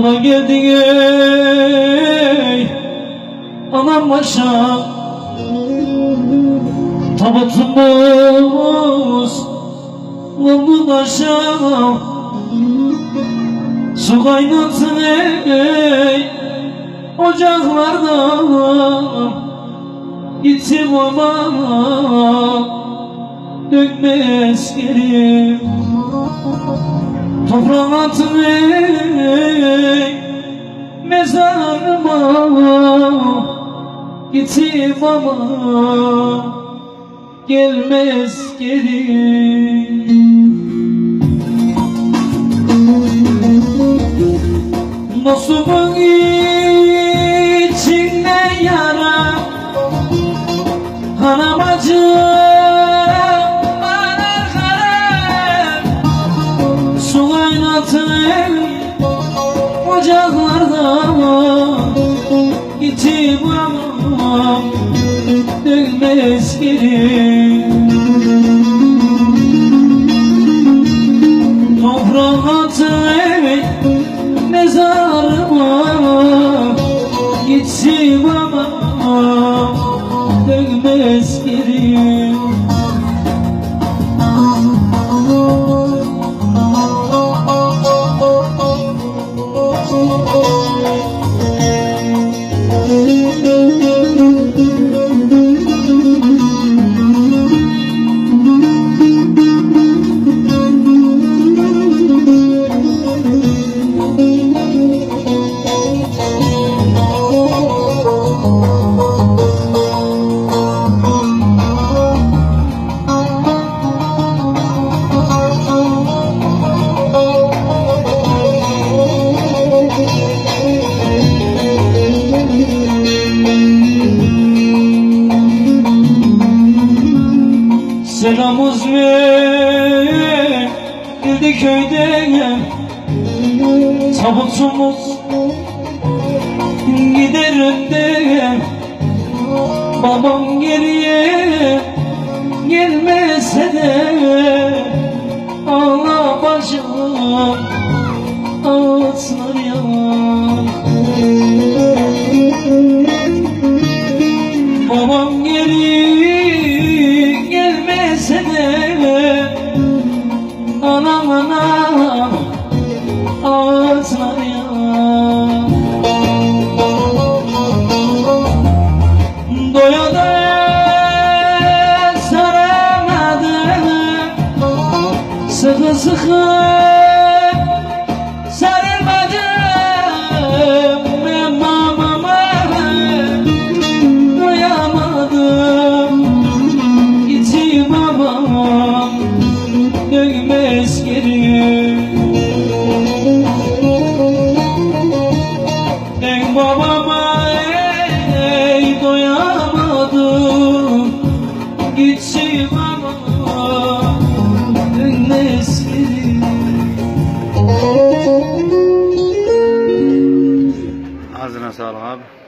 Buna geldik ey. Anam başa. Tabutumuz Mumlu başa. Su kaynatın ey. Ocaklarda Gitsin babam Dökmez geri Toprağa atın ey mezarıma Gittim ama gelmez geri. Dostumun içinde yara Hanım acım ocaklarda Gittim ama dönmez geri. Toprağa atın mezarıma Gitsim ama dönmez geri Selamız verildi köyde Tabutumuz gider önde Babam geriye gelmese de Xuất Marcelo, abre.